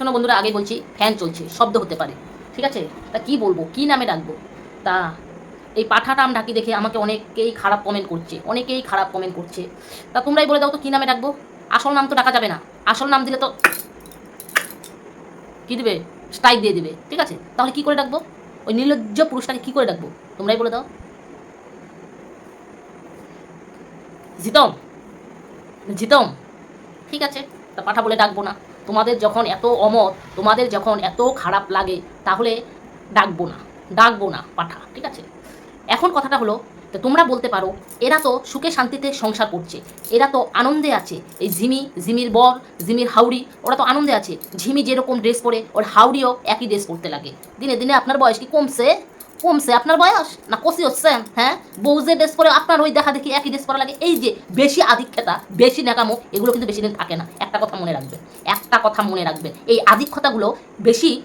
শোনো বন্ধুরা, আগে বলছি, ফ্যান চলছে, শব্দ হতে পারে। ঠিক আছে? তা কি বলব? কি নামে ডাকবো? তা এই পাঠাটা আম ডাকি দেখে আমাকে অনেকেই খারাপ কমেন্ট করছে, অনেকেই খারাপ কমেন্ট করছে। তা তোমরাই বলে দাও তো কী নামে ডাকবো? আসল নাম তো ডাকা যাবে না। আসল নাম দিলে তো কী দেবে? স্ট্রাইক দিয়ে দেবে। ঠিক আছে? তাহলে কি করে ডাকবো? ওই নির্লজ্জ পুরুষটাকে কি করে ডাকবো? তোমরাই বলে দাও। জিতম? জিতম? ঠিক আছে। তা পাঠা বলে ডাকবো না। তোমাদের যখন এত অমত, তোমাদের যখন এত খারাপ লাগে, তাহলে ডাকবো না ডাকবো না পাঠা, ঠিক আছে? এখন কথাটা হলো তো তোমরা বলতে পারো, এরা তো সুখে শান্তিতে সংসার করছে, এরা তো আনন্দে আছে, এই ঝিমি, ঝিমির বর, ঝিমির হাউড়ি, ওরা তো আনন্দে আছে, ঝিমি যেরকম ড্রেস পরে, ওর হাউড়িও একই ড্রেস পরতে লাগে। দিনে দিনে আপনার বয়স কি কমছে? কমছে। আপনার বয়স? না কষি হচ্ছে? হ্যাঁ? বউ যে ড্রেস পরে, আপনার ওই দেখা দেখি একই ড্রেস পরা লাগে। এই যে বেশি আধিক্যতা, বেশি নাকামো এগুলো কিন্তু বেশি দিন থাকে না। একটা কথা মনে রাখবে। একটা কথা মনে রাখবে। এই আধিক্যতাগুলো বেশি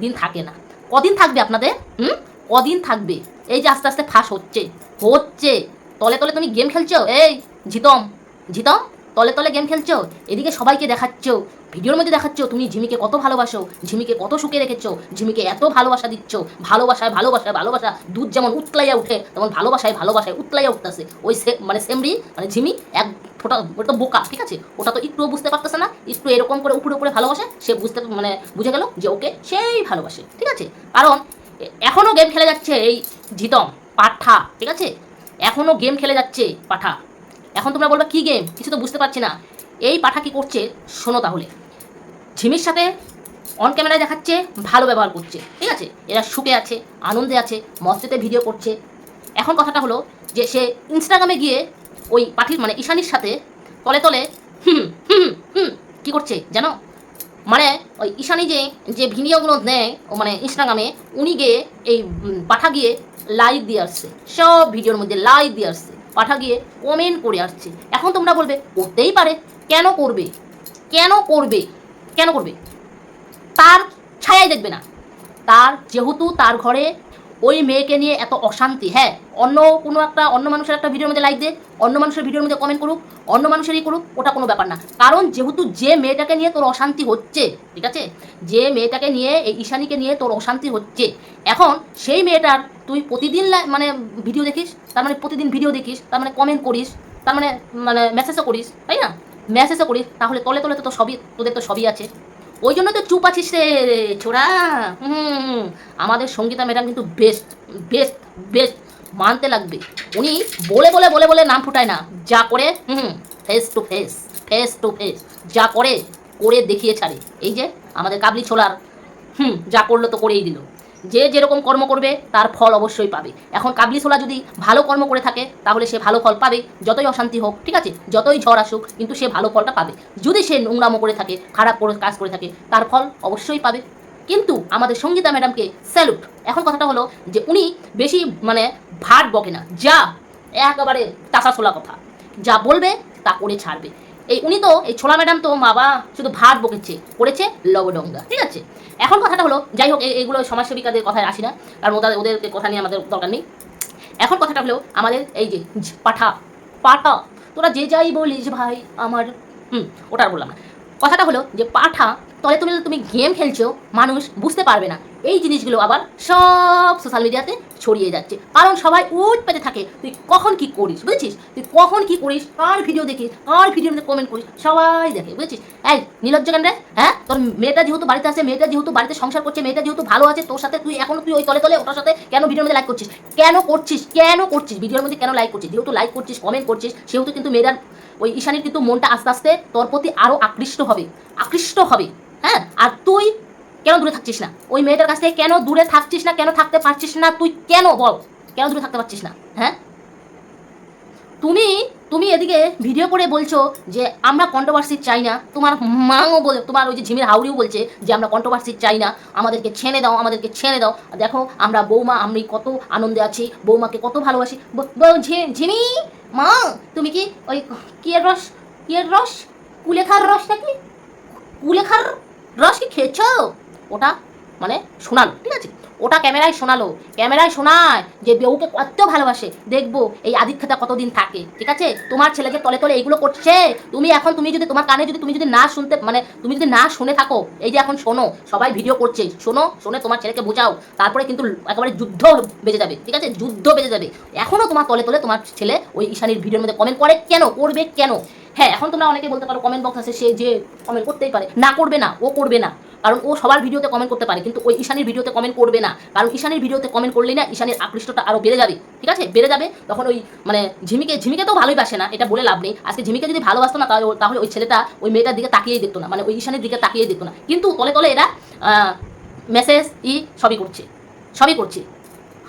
দিন থাকে না। কদিন থাকবে আপনাদের? হুম? কদিন থাকবে? এই যে আস্তে আস্তে ফাঁস হচ্ছে। হচ্ছে। তলে তলে তুমি গেম খেলছো? এই, জিতম। জিতম? তলে তলে গেম খেলছো? এদিকে সবাইকে দেখাচ্ছ। ভিডিওর মধ্যে দেখাচ্ছ, তুমি ঝিমিকে কত ভালোবাসো ঝিমিকে কত সুখে রেখেছো ঝিমিকে এত ভালোবাসা দিচ্ছ। ভালোবাসায় ভালোবাসায় ভালোবাসা, দুধ যেমন উতলাইয়া উঠে, তেমন ভালোবাসায় ভালোবাসায় উতলাইয়া উঠতেছে। ওই সে মানে সেমরি মানে ঝিমি এক ফোটা, ওটা তো বোকা, ঠিক আছে? ওটা তো একটুও বুঝতে পারতেছে না, একটু এরকম করে উপরে উপরে ভালোবাসে, সে বুঝতে মানে বুঝে গেল যে ওকে সেই ভালোবাসে, ঠিক আছে? কারণ এ- এখনও গেম খেলে যাচ্ছে এই জিতম, পাঠা, ঠিক আছে? এখনও গেম খেলে যাচ্ছে পাঠা। এখন তোমরা বলবে, কি গেম কিছু তো বুঝতে পারছি না। এই পাঠা কি করছে? শোনো তাহলে। ঝিমির সাথে অন ক্যামেরায় দেখাচ্ছে, ভালো ব্যবহার করছে। ঠিক আছে? এরা সুখে আছে, আনন্দে আছে, মস্তিতে ভিডিও করছে। এখন কথাটা হলো যে, সে ইনস্টাগ্রামে গিয়ে ওই পাঠির মানে ঈশানির সাথে তলে তলে হুম হুম হুম, কী করছে জানো? মানে ওই ঈশানি যে যে ভিডিওগুলো নেয়, ও মানে ইনস্টাগ্রামে উনি গিয়ে এই পাঠা গিয়ে লাইভ দিয়ে আসছে। সব ভিডিওর মধ্যে লাইভ দিয়ে আসছে। পাঠা গিয়ে কমেন্ট করে আসছে। এখন তোমরা বলবে, করতেই পারে। কেন করবে? কেন করবে? কেন করবে? তার ছায়াই দেখবে না। তার যেহেতু তার ঘরে ওই মেয়েকে নিয়ে এত অশান্তি হ্যাঁ অন্য কোনো একটা, অন্য মানুষের একটা ভিডিওর মধ্যে লাইক দে, অন্য মানুষের ভিডিওর মধ্যে কমেন্ট করুক, অন্য মানুষেরই করুক, ওটা কোনো ব্যাপার না। কারণ যেহেতু যে মেয়েটাকে নিয়ে তোর অশান্তি হচ্ছে, ঠিক আছে? যে মেয়েটাকে নিয়ে, এই ঈশানীকে নিয়ে তোর অশান্তি হচ্ছে, এখন সেই মেয়েটার তুই প্রতিদিন মানে ভিডিও দেখিস, তার মানে প্রতিদিন ভিডিও দেখিস, তার মানে কমেন্ট করিস, তার মানে মানে মেসেজও করিস, তাই না? মেসেজও করিস, তাহলে তলে তলে তো তো সবই, তোদের তো সবই আছে। ওই জন্য তো চুপ আছিস রে, ছোড়া। হুম, আমাদের সঙ্গীতা ম্যাডাম কিন্তু বেস্ট বেস্ট বেস্ট মানতে লাগবে। উনি বলে বলে বলে বলে নাম ফুটায় না। যা করে, হুম face to face face to face যা করে করে দেখিয়ে ছাড়ে। এই যে, আমাদের কাবলি ছোলার, হুম, যা করল তো করেই দিল। যে যেরকম কর্ম করবে, তার ফল অবশ্যই পাবে। এখন কাবলি ছোলা যদি ভালো কর্ম করে থাকে, তাহলে সে ভালো ফল পাবে, যতই অশান্তি হোক, ঠিক আছে? যতই ঝড় আসুক, কিন্তু সে ভালো ফলটা পাবে। যদি সে নোংরামো করে থাকে, খারাপ করে, কাজ করে থাকে, তার ফল অবশ্যই পাবে। কিন্তু আমাদের সঙ্গীতা ম্যাডামকে স্যালুট। এখন কথাটা হলো যে, উনি বেশি মানে ভাট বকে না, যা, একেবারে চাষা ছোলা কথা। যা বলবে, তা করে ছাড়বে। এই উনি তো, এই ছোলা ম্যাডাম তো বাবা শুধু ভাত বকেছে, করেছে লবডঙ্গা, ঠিক আছে? এখন কথাটা হলো, যাই হোক, এ- এগুলো সমাজসেবিকাদের কথায় আসি না, কারণ ওদের ওদের কথা নিয়ে আমাদের দরকার নেই। এখন কথাটা হলো, আমাদের এই যে পাঠা পাঠা তোরা যে যাই বলিস ভাই, আমার, হুম, ওটা বললাম না। কথাটা হলো যে পাঠা, তলে তুমি তুমি গেম খেলছো, মানুষ বুঝতে পারবে না। এই জিনিসগুলো আবার সব সোশ্যাল মিডিয়াতে ছড়িয়ে যাচ্ছে। কারণ সবাই উঠ পেতে থাকে। তুই কখন কি করিস, বুঝেছিস? তুই কখন কি করিস, কার ভিডিও দেখিস, কার মধ্যে কমেন্ট করিস, সবাই দেখে, বুঝেছিস? এই নীলজ্জ কেন হ্যাঁ? তোর মেয়েটা যেহেতু বাড়িতে আছে, মেয়েটা যেহেতু বাড়িতে সংসার করছে, মেয়েটা যেহেতু ভালো আছে, তোর সাথে তুই এখনও তুই ওই তলে তলে ওটার সাথে কেন ভিডিওর মধ্যে লাইক করছিস? কেন করছিস? কেন করছিস? ভিডিওর মধ্যে কেন লাইক করছিস? যেহেতু লাইক করছিস কমেন্ট করছিস, সেহেতু কিন্তু মেয়েটার ওই ঈশানীর কিন্তু মনটা আস্তে আস্তে তোর প্রতি আরও আকৃষ্ট হবে। আকৃষ্ট হবে হ্যাঁ? আর তুই কেন দূরে থাকছিস না? ওই মেয়েটার কাছ থেকে কেন দূরে থাকছিস না? কেন থাকতে পারছিস না? তুই কেন বল? কেন দূরে থাকতে পারছিস না? হ্যাঁ? তুমি তুমি এদিকে ভিডিও করে বলছো যে আমরা কন্ট্রোভার্সি চাই না। তোমার মাও বলে, তোমার ওই যে ঝিমির হাউড়িও বলছে যে আমরা কন্ট্রোভার্সি চাই না। আমাদেরকে ছেড়ে দাও, আমাদেরকে ছেড়ে দাও। দেখো, আমরা বৌমা, আমি কত আনন্দে আছি, বৌমাকে কত ভালোবাসি। ঝিমি, মা, তুমি কি ওই কি এর রস? কি এর রস? কুলেখার রসটা কি কুলেখার রস কি খেয়েছ? ওটা মানে শোনালো, ঠিক আছে? ওটা ক্যামেরায় শোনালো, ক্যামেরায় শোনায় যে বউকে কত ভালোবাসে। দেখব এই আদিক্ষেতা কতদিন থাকে, ঠিক আছে? তোমার ছেলে যে তলে তলে এইগুলো করছে, তুমি এখন, তুমি যদি তোমার কানে যদি তুমি যদি না শুনতে মানে তুমি যদি না শুনে থাকো, এই যে এখন শোনো, সবাই ভিডিও করছে, শোনো, শুনে তোমার ছেলেকে বোঝাও, তারপরে কিন্তু একেবারে যুদ্ধ বেজে যাবে, ঠিক আছে? যুদ্ধ বেজে যাবে। এখনও তোমার তলে তলে তোমার ছেলে ওই ঈশানীর ভিডিওর মধ্যে কমেন্ট করে কেন? করবে কেন? হ্যাঁ এখন তোমরা অনেকে বলতে পারো কমেন্ট বক্স আছে, সে যে কমেন্ট করতেই পারে। না করবে না, ও করবে না। কারণ ও সবার ভিডিওতে কমেন্ট করতে পারে, কিন্তু ওই ঈশানের ভিডিওতে কমেন্ট করবে না। কারণ ঈশানীর ভিডিওতে কমেন্ট করলেই না ঈশানীর আকৃষ্টটা আরও বেড়ে যাবে, ঠিক আছে? বেড়ে যাবে, তখন ওই মানে ঝিমিকে ঝিমিকে তো ভালোই বাসে না, এটা বলে লাভ নেই। আজকে ঝিমিকে যদি ভালোবাসতো না, তাহলে ওই ছেলেটা ওই মেয়েটার দিকে তাকিয়েই দেখতো না মানে ওই ঈশানীর দিকে তাকিয়েই দেখতো না। কিন্তু তলে তলে এরা মেসেজ ই সবই করছে সবই করছে।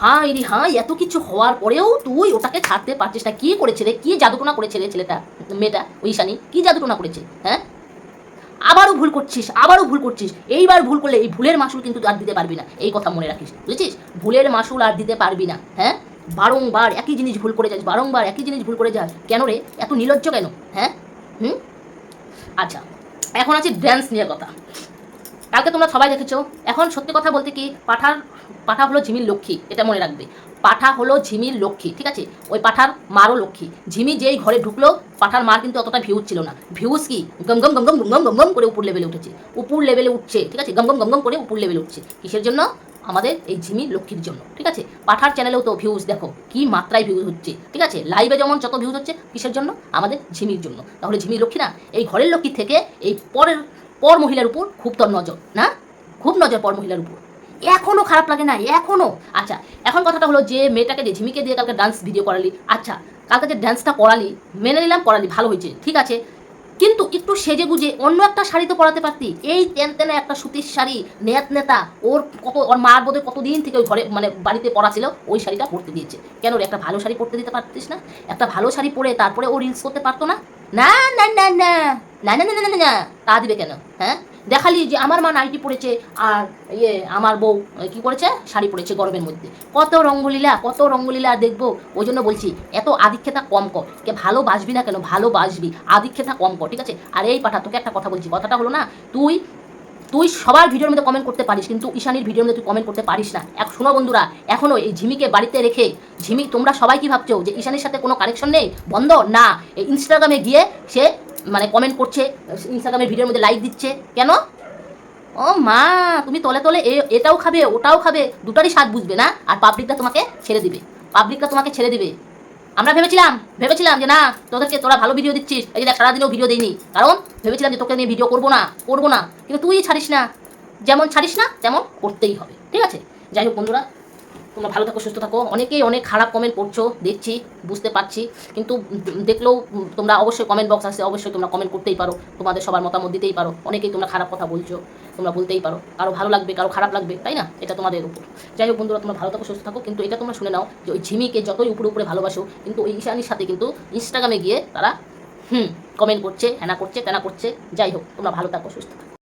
হ্যাঁ ইরি হ্যাঁ এত কিছু হওয়ার পরেও তুই ওটাকে ছাড়তে পারছিস না। কি করেছে রে? কি জাদুটোনা করেছে রে ছেলেটা, মেয়েটা, ওই ঈশানী? কী জাদুটোনা করেছে? হ্যাঁ? আবারও ভুল করছিস, আবারও ভুল করছিস। এইবার ভুল করলে এই ভুলের মাসুল কিন্তু আর দিতে পারবি না। এই কথা মনে রাখিস, বুঝেছিস? ভুলের মাসুল আর দিতে পারবি না হ্যাঁ? বারংবার একই জিনিস ভুল করে যাস, বারংবার একই জিনিস ভুল করে যাস। কেন রে? এত নির্লজ্জ কেন? হ্যাঁ? হুম? আচ্ছা এখন আছে ড্যান্স নিয়ে কথা। কালকে তোমরা সবাই দেখেছ, এখন সত্যি কথা বলতে কি, পাঠার, পাঠা হলো ঝিমির লক্ষ্মী, এটা মনে রাখবে। পাঠা হলো ঝিমির লক্ষ্মী, ঠিক আছে? ওই পাঠার মারও লক্ষ্মী। ঝিমি যেই ঘরে ঢুকলো পাঠার মার কিন্তু অতটা ভিউজ ছিল না। ভিউজ কি? গম গম গম গম গম গম গম করে উপর লেভেলে উঠেছে। উপর লেভেলে উঠছে, ঠিক আছে? গম গম গম গম করে উপর লেভেলে উঠছে। কিসের জন্য? আমাদের এই ঝিমি লক্ষ্মীর জন্য, ঠিক আছে? পাঠার চ্যানেলেও তো ভিউজ দেখো, কি মাত্রায় ভিউজ হচ্ছে, ঠিক আছে? লাইভে যেমন যত ভিউজ হচ্ছে, কিসের জন্য? আমাদের ঝিমির জন্য। তাহলে ঝিমির লক্ষ্মী না, এই ঘরের লক্ষ্মী থেকে এই পরের, পর মহিলার উপর খুব তোর নজর, না? খুব নজর পর মহিলার উপর। এখনও খারাপ লাগে না, এখনও। আচ্ছা এখন কথাটা হলো যে মেয়েটাকে যে ঝিমিকে দিয়ে কালকে ডান্স ভিডিও করালি আচ্ছা কালকে যে ডান্সটা করালি, মেনে নিলাম, করালি, ভালো হয়েছে, ঠিক আছে। কিন্তু একটু সেজে গুজে অন্য একটা শাড়ি তো পরাতে পারতি। এই তেন তেনে একটা সুতির শাড়ি, নেত নেতা, ওর কত, ওর মার বোধহয় কতদিন থেকে ওই ঘরে মানে বাড়িতে পরা ছিল, ওই শাড়িটা পরতে দিয়েছে। কেন রে, একটা ভালো শাড়ি পরতে দিতে পারতিস না? একটা ভালো শাড়ি পরে তারপরে ও রিলস করতে পারতো না? না না না না। না না না না না না তা দিবে কেন? হ্যাঁ? দেখালি যে আমার মা নাইটি পড়েছে আর ইয়ে আমার বউ কি করেছে? শাড়ি পরেছে গরমের মধ্যে। কত রঙ্গলীলা কত রঙ্গলীলা দেখব। ওই জন্য বলছি, এত আদিক্ষেতা কম কর। কে ভালোবাসবি না কেন? ভালোবাসবি আদিক্ষেতা কম কর, ঠিক আছে? আর এই পাঠা, তোকে একটা কথা বলছি, কথাটা হলো না, তুই তুই সবার ভিডিওর মধ্যে কমেন্ট করতে পারিস, কিন্তু ঈশানীর ভিডিওর মধ্যে তুই কমেন্ট করতে পারিস না। এক, শোনো বন্ধুরা এখনও এই ঝিমিকে বাড়িতে রেখে, ঝিমি, তোমরা সবাই কি ভাবছ যে ঈশানীর সাথে কোনো কানেকশন নেই? বন্ধ? না। এই ইনস্টাগ্রামে গিয়ে সে মানে কমেন্ট করছে ইনস্টাগ্রামের ভিডিওর মধ্যে লাইক দিচ্ছে। কেন? ও মা, তুমি তলে তলে এটাও খাবে, ওটাও খাবে, দুটারই স্বাদ বুঝবে না? আর পাবলিকটা তোমাকে ছেড়ে দিবে। পাবলিকটা তোমাকে ছেড়ে দিবে। আমরা ভেবেছিলাম ভেবেছিলাম যে না, তোদেরকে তোরা ভালো ভিডিও দিচ্ছিস, এই যে সারাদিনও ভিডিও দিইনি। কারণ ভেবেছিলাম যে তোকে নিয়ে ভিডিও করব না করব না। কিন্তু তুই ছাড়িস না। যেমন ছাড়িস না, তেমন করতেই হবে। ঠিক আছে? যাই হোক বন্ধুরা তোমরা ভালো থাকো, সুস্থ থাকো। অনেকেই অনেক খারাপ কমেন্ট করছ, দেখছি, বুঝতে পারছি। কিন্তু দেখলেও তোমরা অবশ্যই কমেন্ট বক্স আছে, অবশ্যই তোমরা কমেন্ট করতেই পারো। তোমাদের সবার মতামত দিতেই পারো। অনেকেই তোমরা খারাপ কথা বলছো, তোমরা বলতেই পারো। কারও ভালো লাগবে, কারও খারাপ লাগবে, তাই না? এটা তোমাদের উপর। যাই হোক বন্ধুরা, তোমরা ভালো থাকো, সুস্থ থাকো। কিন্তু এটা তোমরা শুনে নাও যে ওই ঝিমিকে যতই উপরে উপরে ভালোবাসো, কিন্তু ওই ঈশানির সাথে কিন্তু ইনস্টাগ্রামে গিয়ে তারা, হুম কমেন্ট করছে হ্যানা করছে, তেনা করছে। যাই হোক, তোমরা ভালো থাকো, সুস্থ থাকো।